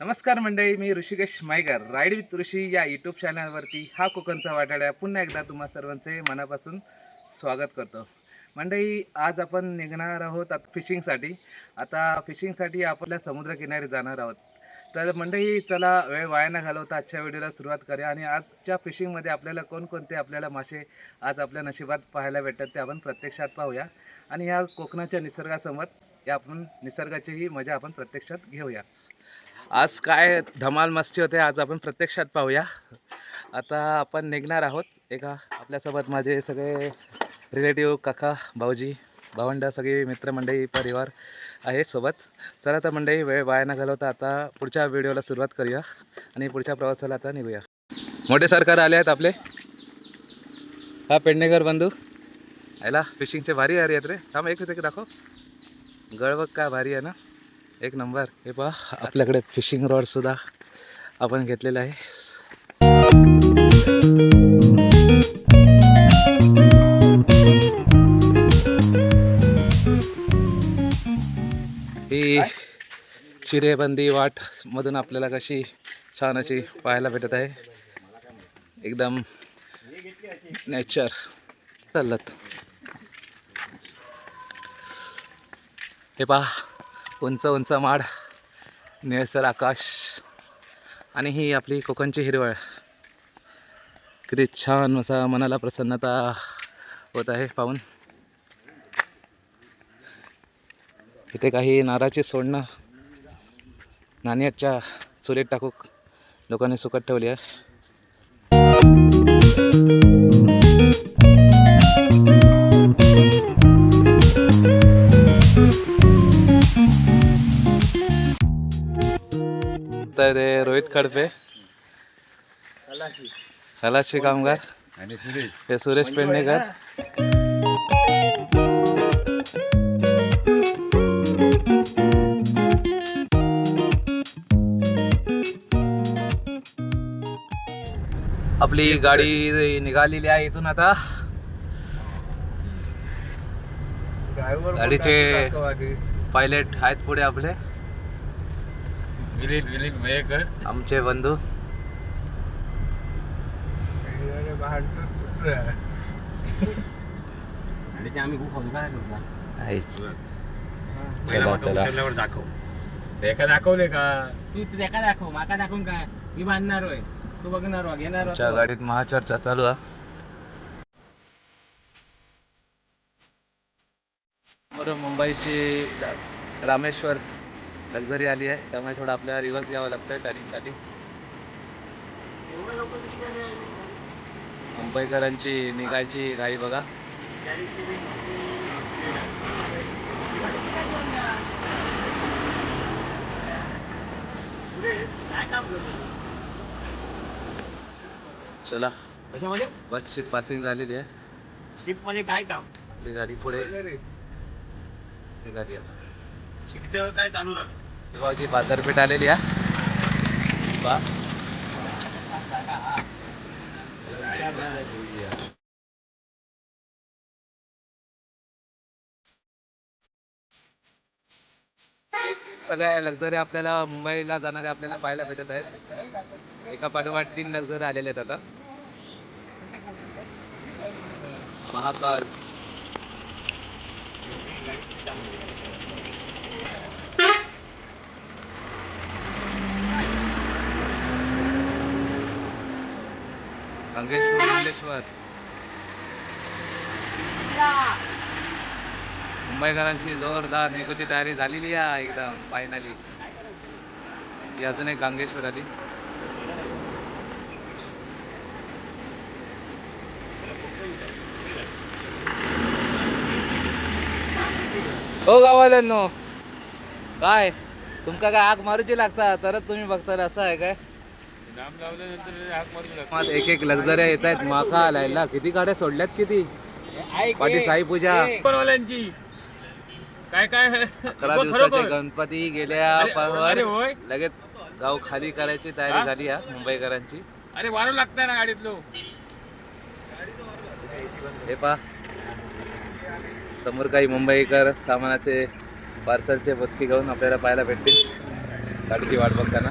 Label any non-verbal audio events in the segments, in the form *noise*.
नमस्कार मंडळी मी ऋषिकेश मायगर राईड विथ ऋषी या यूट्यूब चॅनलवरती हा कोकणचा वाटाड्या पुन्हा एकदा तुम्हा सर्वांचे मनापासून स्वागत करतो. मंडळी आज आपण निघणार आहोत आता फिशिंगसाठी आता फिशिंगसाठी आपल्या समुद्रकिनारी जाणार आहोत. तर मंडळी चला वेळ वाया न घालवता आजच्या व्हिडिओला सुरुवात करूया आणि आजच्या फिशिंगमध्ये आपल्याला कोणकोणते आपल्याला मासे आज आपल्या नशिबात पाहायला भेटतात ते आपण प्रत्यक्षात पाहूया. आणि या कोकणाच्या निसर्गासमोर या आपण निसर्गाचीही मजा आपण प्रत्यक्षात घेऊया. आज काय धमाल मस्ती होते आज आपण प्रत्यक्षात पाहूया. आता आपण निघणार आहोत. एका आपल्यासोबत माझे सगळे रिलेटिव्ह काका भाऊजी भावंड सगळी मित्रमंडळी परिवार आहे सोबत. चला तर मंडळी वेळ वाया न घालवता आता पुढच्या व्हिडिओला सुरुवात करूया आणि पुढच्या प्रवासाला आता निघूया. मोठे सरकार आले आहेत आपले. हा पेडणेकर बंधू. आयला फिशिंगचे भारी भारी आहेत रे थांब एक दाखव. गळवक काय भारी आहे ना? एक नंबर. हे पहा आपल्याकडे फिशिंग रॉड सुद्धा आपण घेतलेला आहे. ही चिरेबंदी वाट मधून आपल्याला कशी छान अशी पाहायला भेटत आहे. एकदम नेचर चालत. हे पहा उंच उंच माड निळसर आकाश आणि ही आपली कोकणची हिरवळ. किती छान असा मनाला प्रसन्नता होत आहे पाहून. इथे काही नाराची सोडणं नाण्याच्या चुलीत टाकू लोकांनी सुकत ठेवली आहे. तर हे रोहित खडपे. खलाशी कामगार. आणि सुरेश. हे सुरेश पेडणेकर. आपली गाडी निघालेली आहे इथून आता. गाडीचे पायलट आहेत पुढे आपले. विलीन विलीन मयेकर आमचे बंधू। आणि ते आम्ही खूप. चला चला. दाखव. ते का दाखवले का? तू दाखव. माका दाखवून काय? मी बांधणार होय. तू बघणार हो घेणार. आमच्या गाडीत महाचर्चा चालू आहे मुंबईची रामेश्वर लक्झरी आली आहे त्यामुळे थोडं आपल्याला रिव्हर्स घ्यावं लागतं टर्निंगसाठी मुंबईकरांची निघायची गाडी बघा. चला. बस सीट पासिंग झालेली आहे. शिपमध्ये काय काम? गाडी पुढे. ही गाडी शिकते काय चालू राहत गावची बाजारपेठ आलेली आहे. सगळ्या लक्झरी आपल्याला मुंबईला जाणारे आपल्याला पाहायला भेटत आहेत. एका पाठोपाठ तीन लक्झरी आलेले आहेत आता. महाकाल गंगेश्वर मुंडेश्वर मुंबईकरांची जोरदार निघूची तयारी झालेली आहे एकदम फायनली अजून एक गांगेश्वर आली. हो गावाल्यांनो काय? तुमका काय आग मारूची लागता? तरच तुम्ही बघता असं आहे काय? मग एक एक लक्झऱ्या येत आहेत. माका आलायला. किती गाड्या सोडल्यात किती? पाठी साई पूजा. काय काय? अकरा दिवसाचे. गणपती गेल्या अरे- पावर लगेच गाव खाली करायची तयारी हा? झाली आहे मुंबईकरांची. अरे वारू लागताय ना गाडीतलो. हे पा समोर काही मुंबईकर सामानाचे पार्सलचे बचके घेऊन आपल्याला पाहायला भेटतील. गाडीची वाट बघताना.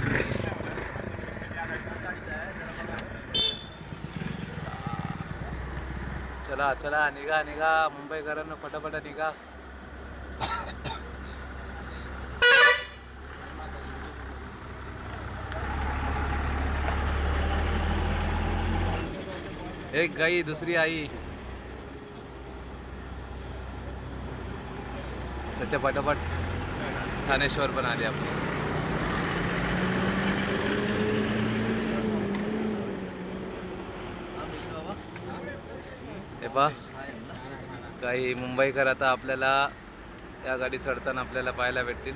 चला चला निघा निघा. मुंबईकरांना फटाफट निघा. एक गाई दुसरी आई. त्याच्या पटापट थानेश्वर पण आले आपले. पहा काही मुंबईकर आता आपल्याला या गाडी चढताना आपल्याला पाहायला भेटतील.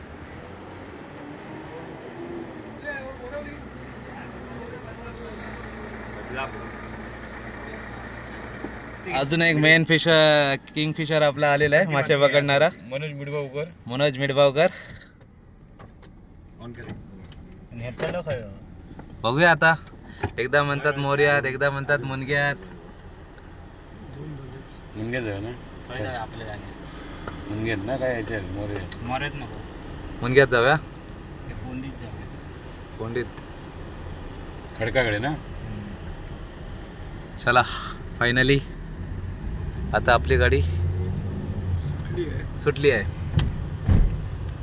अजून एक मेन फिशर किंग फिशर आपला आलेला आहे मासे पकडणारा. मनोज मिडबावकर मनोज मिडबावकर बघूया आता. एकदा म्हणतात मोर्यात एकदा म्हणतात मुनग्यात. मुनग्यात आहे ना? आपल्या जागे. मुनग्यात ना काय याच्या मोरे. मरत नको. मुनग्यात जाऊया? ते कोंडीत जाऊ कोंडीत. खडकाकडे ना? चला फायनली आता आपली गाडी सुटली आहे.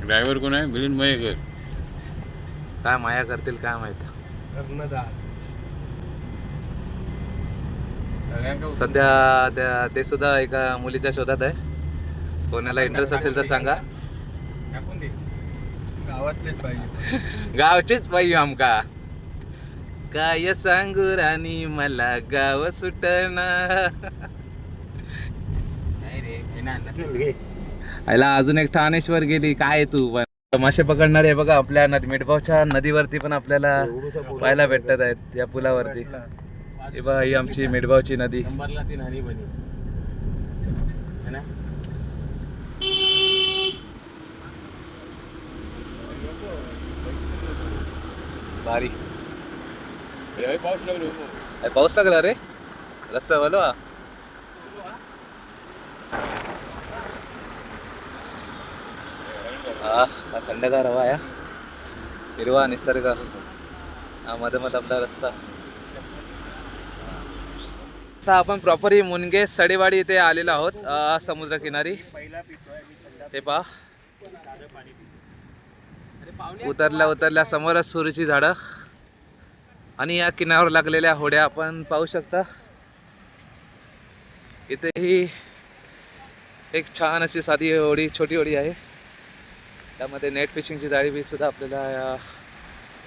ड्रायव्हर कोण आहे? मिलिंद मयेकर. काय माया करतील काय माहीत? सध्या त्या ते सुद्धा एका मुलीच्या शोधात आहे. कोणाला इंटरेस्ट असेल तर सांगा. गावातलेच पाहिजे गावचीच पाहिजे आमका. काय सांगू राणी मला गाव सुटना. नाही रे ना चल आयला अजून एक ठाणेश्वर गेली. काय तू? पण मासे पकडणारे बघा आपल्या नदी मिठभावच्या नदीवरती पण आपल्याला पाहायला भेटत आहेत या पुलावरती. हे बघा ही आमची मिठभावची नदी. शंभरला ती नाणी बनी. है ना? भारी. पाऊस लागलो. अरे पाऊस लागला रे. रस्ता बोलवा. हा हा थंडगार हवा या. हिरवा निसर्ग. हा मध्ये मध्ये आपला रस्ता. आता आपण प्रॉपरी मुनगे सडेवाडी इथे आलेलो आहोत समुद्रकिनारी. हे पहा. उतरल्या उतरल्या समोरच सुरूची झाडं. आणि या किनाऱ्यावर लागलेल्या होड्या आपण पाहू शकता. इथेही एक छान अशी साधी होडी छोटी होडी आहे. त्यामध्ये नेट फिशिंगची जाळी बी सुद्धा आपल्याला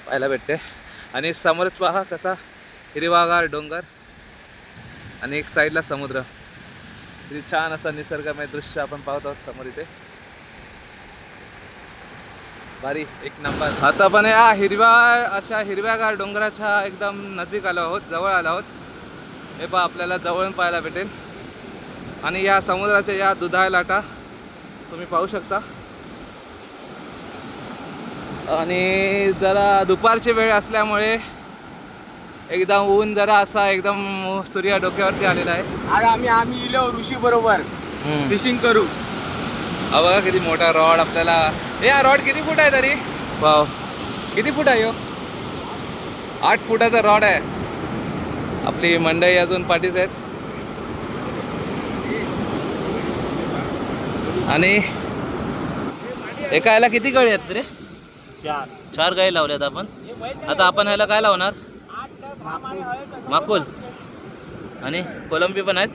पाहायला भेटते. आणि समोरच पहा कसा हिरवागार डोंगर. आणि एक साईडला समुद्र. किती छान असा निसर्गमय दृश्य आपण पाहत आहोत समोर इथे. भारी एक नंबर आता पण या हिरव्या अशा हिरव्यागार डोंगराच्या एकदम नजीक आलो आहोत जवळ आलो आहोत. हे पहा आपल्याला जवळून पाहायला भेटेल. आणि या समुद्राच्या या दुधाळ लाटा तुम्ही पाहू शकता. आणि जरा दुपारची वेळ असल्यामुळे एकदम ऊन जरा असा एकदम सूर्य डोक्यावरती आलेला आहे. आज आम्ही आम्ही इलो ऋषी बरोबर. फिशिंग करू. हा बघा किती मोठा रॉड आपल्याला. हे हा रॉड किती फूट आहे तरी? वाव. किती फूट आहे हो आठ फुटाचा रॉड आहे. आपली मंडई अजून पाठीच आहेत. आणि एका याला किती गळे आहेत रे? चार. चार गाई लावल्यात आपण. आता आपण ह्याला काय लावणार? माकुल आणि कोलंबी पण आहेत.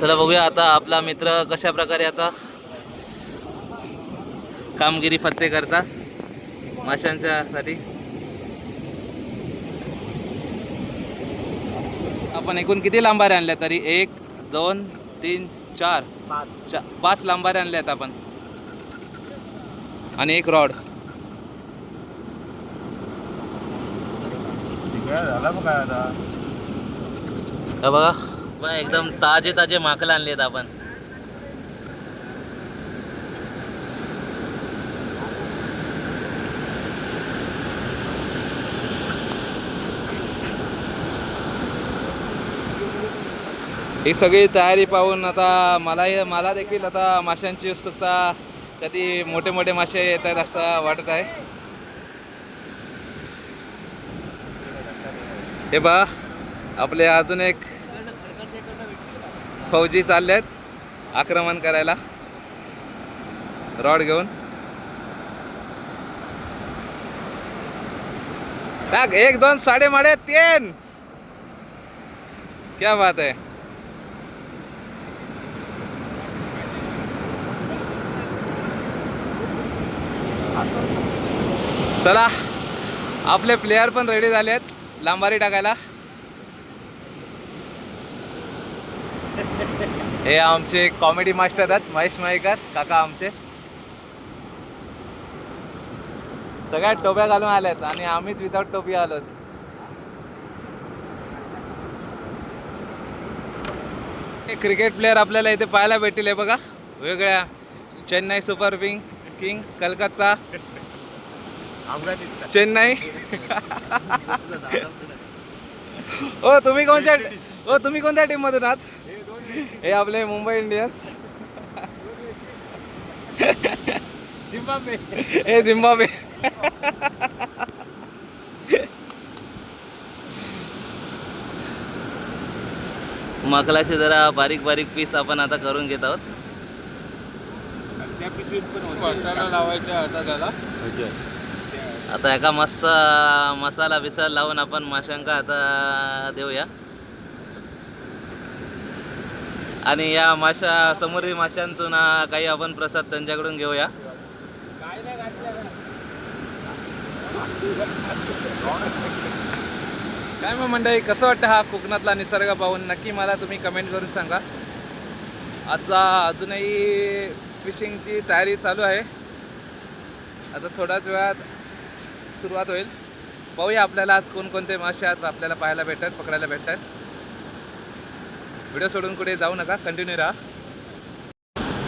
चला बघूया आता आपला मित्र कशा प्रकारे आता कामगिरी फत्ते करता माशांच्या साठी. आपण एकूण किती लांबारे आणल्या तरी? एक दोन तीन चार. पाच. लांबारे आणल्यात आपण. आणि एक रॉड. झाला आता बघा. बघा, एकदम ताजे ताजे माकल आणलेत आपण. ही सगळी तयारी पाहून आता मला मला देखील आता माशांची उत्सुकता कधी मोठे मोठे मासे येत आहेत असं वाटत आहे. हे बा आपले अजून एक फौजी चालले आहेत आक्रमण करायला. रॉड घेऊन. टाक एक दोन साडे माडे तीन. क्या बात आहे. चला आपले प्लेयर पण रेडी झाले आहेत लांबारी टाकायला. हे आमचे कॉमेडी मास्टर आहेत महेश माईकर काका आमचे. सगळ्या टोप्या घालून आल्यात आणि आम्हीच विदाऊट टोपी आलोत. क्रिकेट प्लेअर आपल्याला इथे पाहायला भेटतील हे बघा. वेगळ्या Chennai super king king Calcutta. Chennai? ओ तुम्ही कोणत्या *laughs* ओ तुम्ही कोणत्या टीम मधून आहात? हे आपले मुंबई इंडियन्स. हे झिम्बाब्वे. मकलाचे जरा बारीक बारीक पीस आपण आता करून घेत आहोत. आता आता एका मस्त मसाला बिसाला लावून आपण माशांका आता देऊया. आणि या माशा समोरील माशांतून काही आपण प्रसाद त्यांच्याकडून घेऊया. काय मग मंडळी कसं वाटतं हा कोकणातला निसर्ग पाहून? नक्की मला तुम्ही कमेंट करून सांगा. आजचा अजूनही फिशिंगची तयारी चालू आहे. आता थोड्याच वेळात सुरुवात होईल. पाहूया आपल्याला आज कोणकोणते मासे आज आपल्याला पाहायला भेटतात पकडायला भेटतात. व्हिडिओ सोडून कुठे जाऊ नका कंटिन्यू राहा.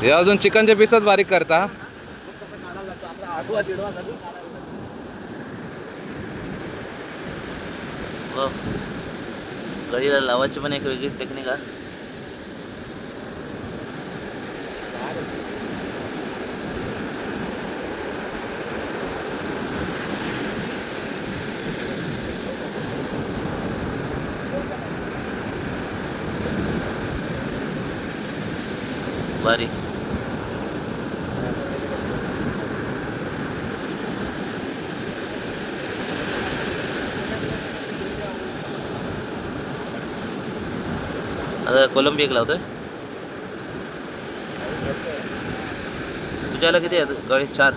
हे अजून चिकनचे पीसच बारीक करता. हो लावायची पण एक वेगळी टेक्निक आहे. Lari. आता कोलंबी एक लावतोय तुझ्याला किती आहे गळेश चार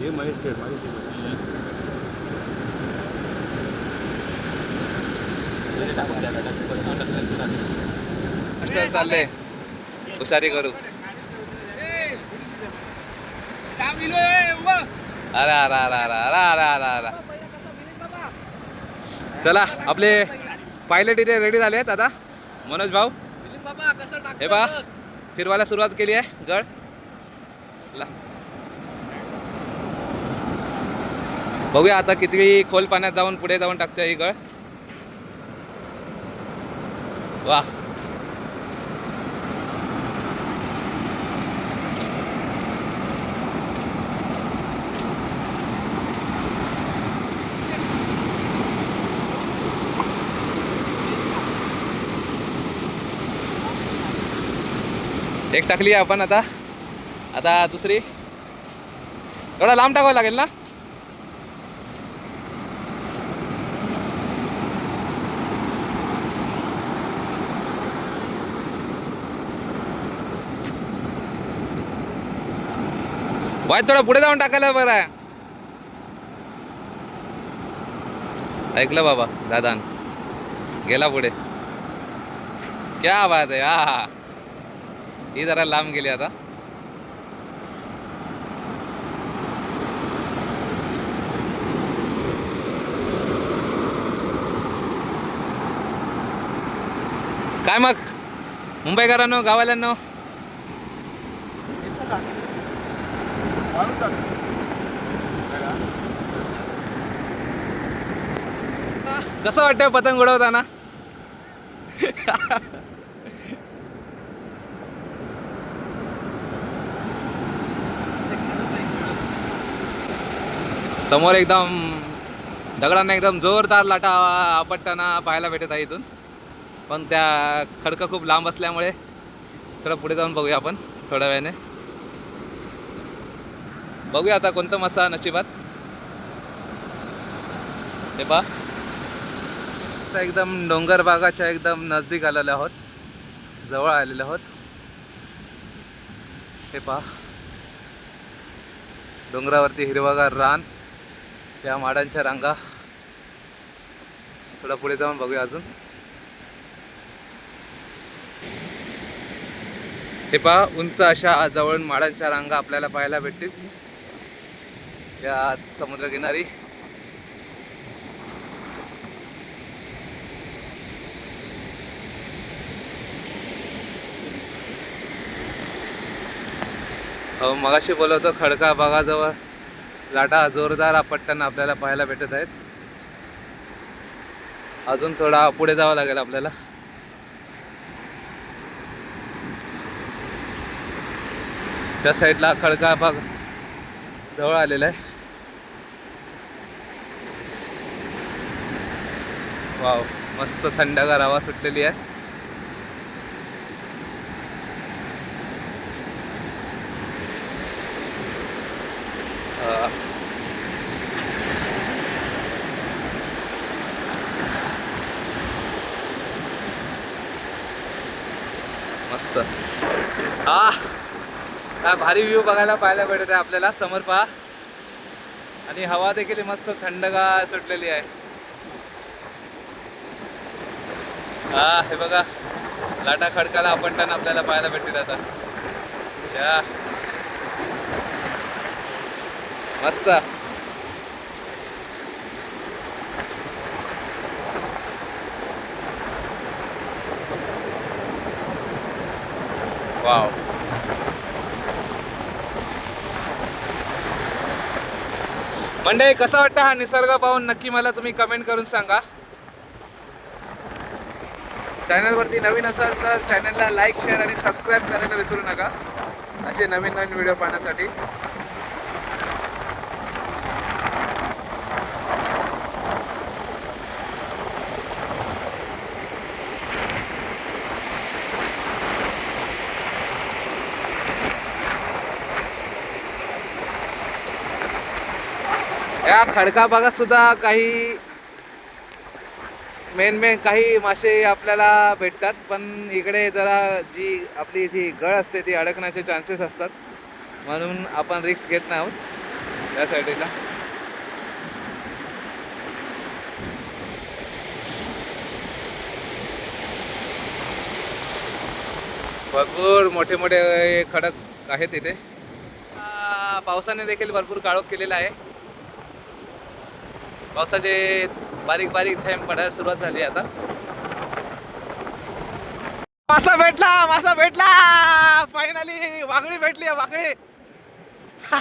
हे महेश ते महेश चाललंय हुशारी करू. अरे अरे अरे अरे अरे अरे अरे अरे. चला आपले पायलट इथे रेडी झाले आहेत आता. मनोज भाऊ. हे बा फिरवायला सुरुवात केली आहे गड. बघूया आता किती खोल पाण्यात जाऊन पुढे जाऊन टाकतोय ही गळ वा एक टाकली आपण आता. आता दुसरी. थोडा लांब टाकावं लागेल ना? वाय थोडा पुढे जाऊन टाकायला बरं आहे. ऐकलं बाबा दादान. गेला पुढे. क्या बात आहे हा. ही जरा लांब गेली आता. काय मग? मुंबईकरांनो गावाल्यांनो कसं वाटतं पतंग उडवताना? *laughs* समोर एकदम दगडांना एकदम जोरदार लाटा आपटताना पाहायला भेटत आहे इथून. पण त्या खडकं खूप लांब असल्यामुळे थोडं पुढे जाऊन बघूया आपण थोड्या वेळाने. बघूया आता कोणतं मसा नशिबात. हे पहा. आता एकदम डोंगर भागाच्या एकदम नजदीक आलेले आहोत. जवळ आलेले आहोत. हे पहा. डोंगरावरती हिरवागार रान. त्या माडांच्या रांगा. थोडा पुढे जाऊन बघूया अजून. हे पहा उंच अशा जवळून माडांच्या रांगा आपल्याला पाहायला भेटतील. या समुद्रकिनारी. अहो मगाशी बोलवतो खडका भागाजवळ लाटा जोरदार आपटताना आपल्याला पाहायला भेटत आहेत. अजून थोडा पुढे जावं लागेल आपल्याला. त्या साईडला खडका भाग जवळ आलेला आहे. वाव मस्त थंडगार हवा सुटलेली आहे अं, मस्त हा काय भारी व्ह्यू बघायला पाहायला भेटत आहे आपल्याला. समोर पहा. आणि हवा देखील मस्त थंडगार सुटलेली आहे. हा हे बघा. लाटा खडकाला टन आपल्याला पाहायला भेटतील आता. या. मस्त. वाव. म्हणजे कसा वाटतं हा निसर्ग पाहून? नक्की मला तुम्ही कमेंट करून सांगा. चॅनलवरती नवीन असाल तर चॅनलला लाईक शेअर आणि सबस्क्राईब करायला विसरू नका. असे नवीन नवीन व्हिडिओ पाहण्यासाठी या खडका भागात सुद्धा काही मेन मेन काही मासे आपल्याला भेटतात पण इकडे जरा जी आपली जी गळ असते ती अडकण्याचे चान्सेस असतात. म्हणून आपण रिक्स घेत नाही आहोत या साईडला भरपूर मोठे मोठे खडक आहेत इथे. पावसाने देखील भरपूर काळोख केलेला आहे. पावसाचे बारीक बारीक थेंब पडायला सुरुवात झाली आता. मासा भेटला मासा भेटला! फायनली वागळी भेटली वागळी *laughs*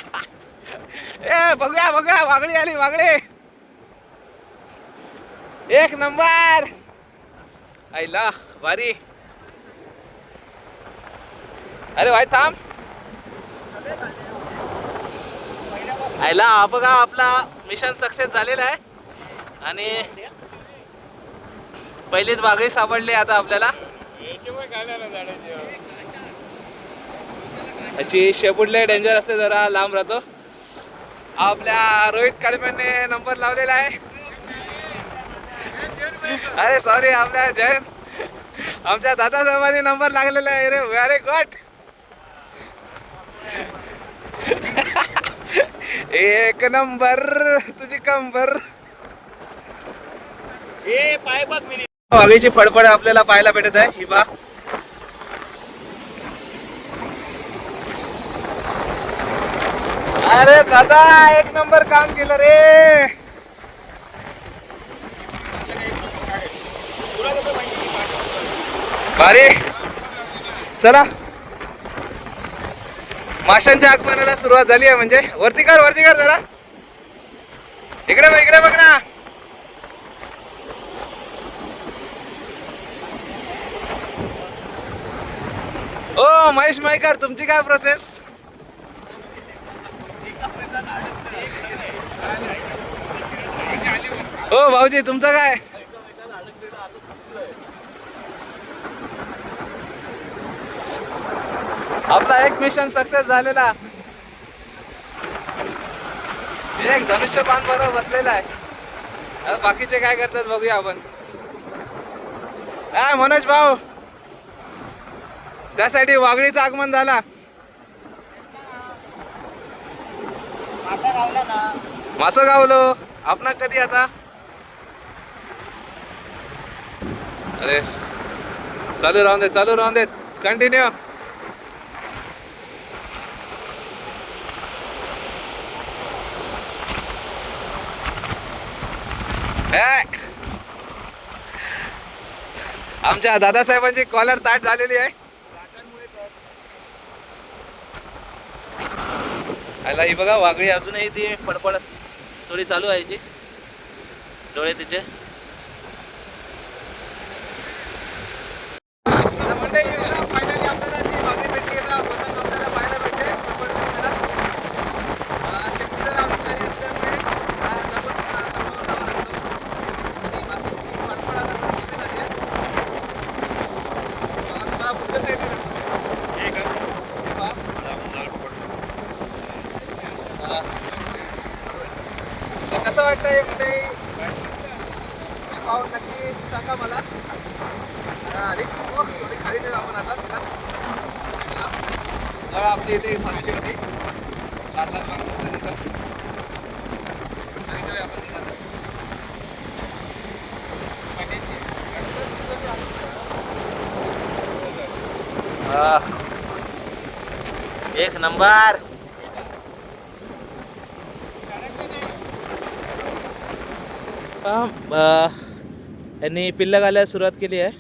ए बघूया बघूया वागळी आली वागळी एक नंबर! आईला भारी अरे भाई थांब! आईला हा बघा आपला मिशन सक्सेस झालेला आहे. आणि पहिलीच बागडी सापडली आता आपल्याला. त्याची शेपुटले डेंजर असते जरा लांब राहतो. आपल्या रोहित काळपेने नंबर लावलेला आहे. अरे सॉरी आपल्या जयंत. आमच्या दादासाहेबांनी नंबर लागलेला आहे रे. व्हेरी गुड एक नंबर तुझी कंबर. ए पाय बघ मी वाघीची फडफड आपल्याला पाहायला भेटत आहे. ही बा. अरे दादा एक नंबर काम केलं रे. भारी. चला. माशांच्या आगमनाला सुरुवात झाली आहे म्हणजे. वरती कर वरती कर जरा. इकडे बघ इकडे बघ ना. ओ महेश माईकर तुमची काय प्रोसेस हो भाऊजी तुमचं काय? आपला एक मिशन सक्सेस झालेला. एक धनुष्यबाण बरोबर बसलेला आहे. आता बाकीचे काय करतात बघूया आपण. काय मनोज भाऊ. त्यासाठी वाघळीचं आगमन झाला. मासं गावलो. आपणा कधी आता? अरे चालू राहून दे चालू राहून दे कंटिन्यू आमच्या दादासाहेबांची कॉलर ताट झालेली आहे. आला ही बघा वागळी अजूनही ती पडपड थोडी चालू आहे जी डोळे तिचे फायनली आपल्याला जी वागळी भेटली आहे ना, पतंग आपल्याला पाहायला भेटते पडपडलेला. अं, शेपटी जर आम्ही शरीर असल्यामुळे, अं, जपून, अं, सांभाळून राहावं लागतं. आणि बाकीची पडपड आता कमी झाली आहे. अं, तुम्हाला पुढच्या साईडने दाखवतो. हे पहा. अं, तर कसं वाटतं एक ते पाहून नक्की सांगा मला रिक्स थोडी खाली ठेवा आपण आता तिला जळ आपली इथे फसली होती मागत आपण. एक नंबर. यांनी पिल्लं घालायला सुरुवात केली आहे.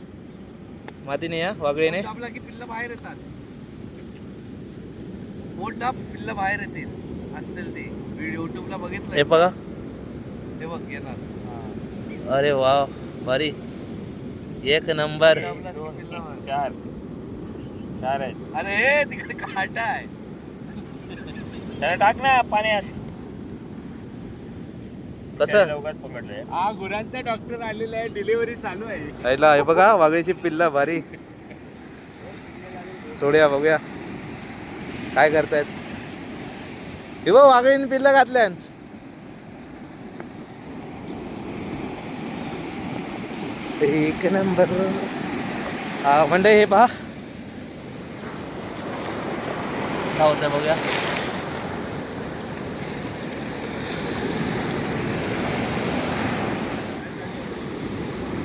मातीने या वागळीने आपला की पिल्ल बाहेर येतात. दाब पिल्ल बाहेर येतील असतील ते. व्हिडिओ युट्यूबला हे बघितलं बघा. ते बघ येणार. अरे वा भारी. एक नंबर. चार. चार आहेत. अरे तिकडे काटा आहे. त्याला टाक ना पाण्यात. कसं? लवकर पकडलंय. हा गुरांचा डॉक्टर आलेला आहे. डिलिव्हरी चालू आहे. हे बघा वागळीची पिल्ला भारी. सोड्या बघूया. काय करतायत? हे बघ वाघळीने पिल्ला घातल्यान. एक नंबर. हा म्हणजे हे पहा. काय होतं बघूया.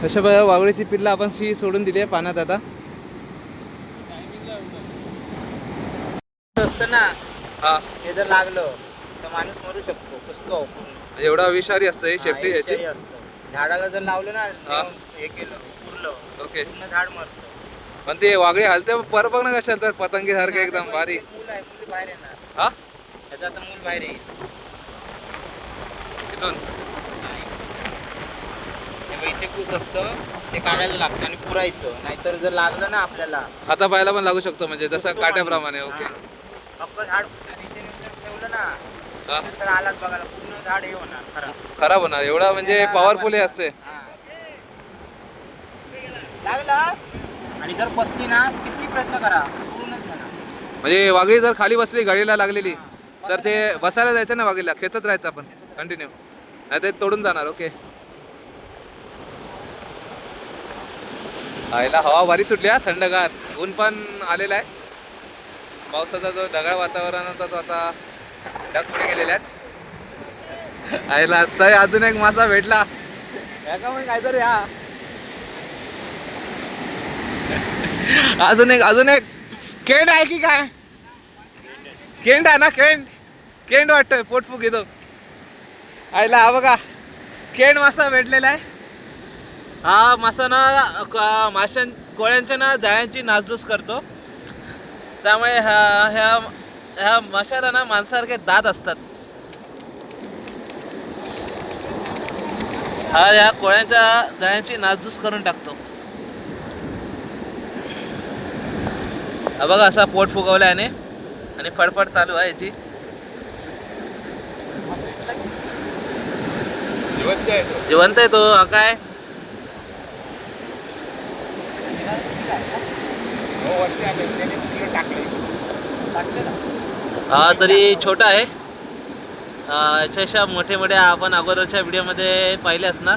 तशा बघा वागळीची पिल्ला आपण शी सोडून दिली आहे पाण्यात आता. असतं ना. हा. हे जर लागलं तर माणूस मरू शकतो. कुसतो एवढा विषारी असतं हे शेपटी याची? झाडाला जर लावलं ना हा. हे केलं पुरलं ओके. पूर्ण झाड मरतं. पण ते वागळी हलते पर बघ ना कशा तर पतंगी सारखे एकदम भारी. मूल आहे मूल बाहेर येणार. हा? त्याचं आता मूल बाहेर येईल. इथून. हे बघ, इथे कुस असतं ते काढायला लागतं आणि पुरायचं. नाहीतर जर लागलं ना आपल्याला. हाता पायाला पण लागू शकतो म्हणजे जसं काट्याप्रमाणे ओके. हा. झाड ठेवलं ना हा तर आलाच बघायला पूर्ण झाड हे होणार खरं. खराब होणार एवढा म्हणजे पॉवरफुल हे. असते लागला? आणि जर बसली ना किती प्रयत्न करा पूर्णच झाला म्हणजे वाघळी जर खाली बसली गाडीला लागलेली तर ते बसायला जायचं ना वाघीला खेचत राहायचं आपण कंटिन्यू नाही ते तोडून जाणार ओके आईला हवा भारी सुटली हा थंडगार. ऊन पण आलेला आहे. पावसाचा जो ढगाळ वातावरण होता तो आता ढग पुढे गेलेले आहेत. आईला आता अजून एक मासा भेटला. या का मग काहीतरी हा अजून एक अजून एक. केंड आहे की काय? केंड आहे ना केंड? केंड वाटतोय पोटफूक येतो आईला हा बघा. केंड मासा भेटलेला आहे. हा मासा ना माशां कोळ्यांच्या ना जाळ्यांची नासधूस करतो. त्यामुळे ह्या ह्या ह्या मशाला ना माणसासारखे दात असतात. हा ह्या कोळ्यांच्या जाळ्यांची नासधूस करून टाकतो. हा बघा असा पोट फुगवला याने. आणि फडफड चालू आहे याची. जिवंत आहे तो जिवंत आहे तो हा काय हो हा तरी छोटा आहे. याच्याशा मोठे मोठे आपण अगोदरच्या व्हिडिओमध्ये पाहिले असणार.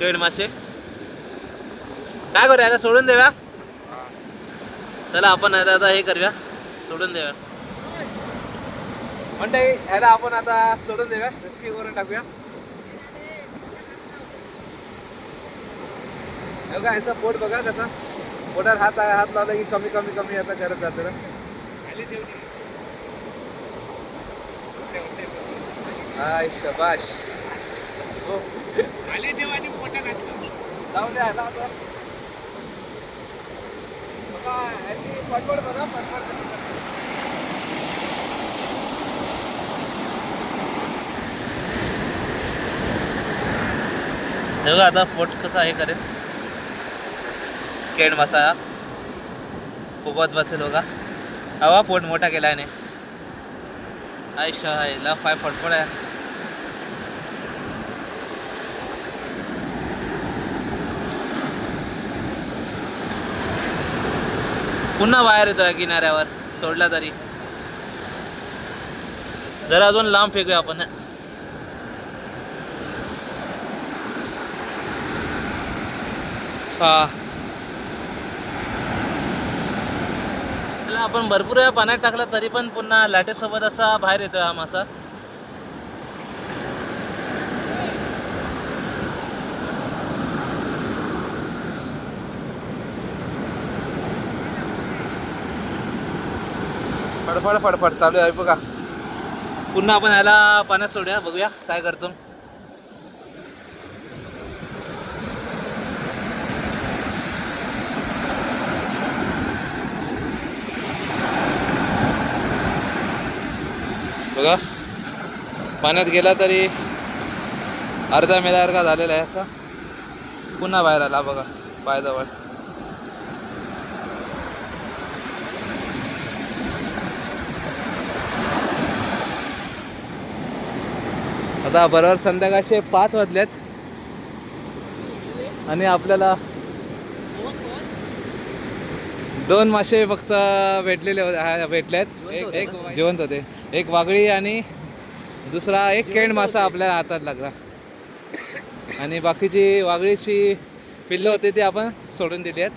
केड मासे. काय करूया याला सोडून देऊया? चला आपण याला आता हे करूया. सोडून देऊया. मंडळी याला आपण आता सोडून देऊया. रेस्क्यू करून टाकूया. बघा याचा पोट बघा कसा. पोटात हात हात लावला की कमी कमी कमी आता करत जातं ना? हाय शबाश. बघा, याची फडफड बघा. हे बघा आता पोट कसा हे करेल. केड मसाला खूपच बसेल होगा हवा पोट मोठा केला आहे आयुष्य आहे ला फाय फडफड आहे. पुन्हा बाहेर येतोय किनाऱ्यावर सोडला तरी. जरा अजून लांब फेकूया आपण हा. आपण भरपूर वेळा पाण्यात टाकला तरी पण पुन्हा लाटेसोबत असा बाहेर येतोय हा मासा. फडफड फडफड चालू आहे बघा. पुन्हा आपण याला पाण्यात सोडूया बघूया काय करतो. बघा. पाण्यात गेला तरी अर्धा मेल्यासारखा झालेला आहे याचा? पुन्हा बाहेर आला बघा पायजवळ. आता बरोबर संध्याकाळचे पाच वाजलेत. आणि आपल्याला दोन मासे फक्त भेटलेले भेटले आहेत एक एक जिवंत होते. एक वागळी आणि दुसरा एक केंड मासा आपल्या हातात लागला. आणि बाकीची वागळीची पिल्लं होती ती आपण सोडून दिली आहेत.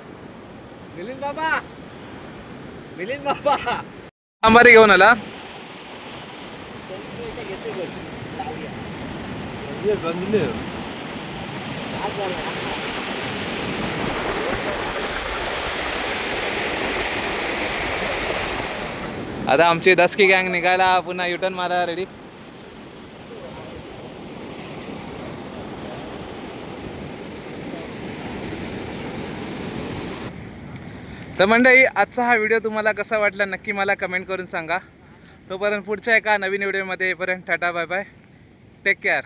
मिलिंद बाबा! मिलिंद बाबा! आंबारी घेऊन आला. आता आमची दसकी गँग निघायला पुन्हा युटर्न मारा रेडी तर मंडळी आजचा हा व्हिडिओ तुम्हाला कसा वाटला नक्की मला कमेंट करून सांगा. तोपर्यंत पुढच्या एका नवीन व्हिडिओमध्ये येईपर्यंत tata bye bye take care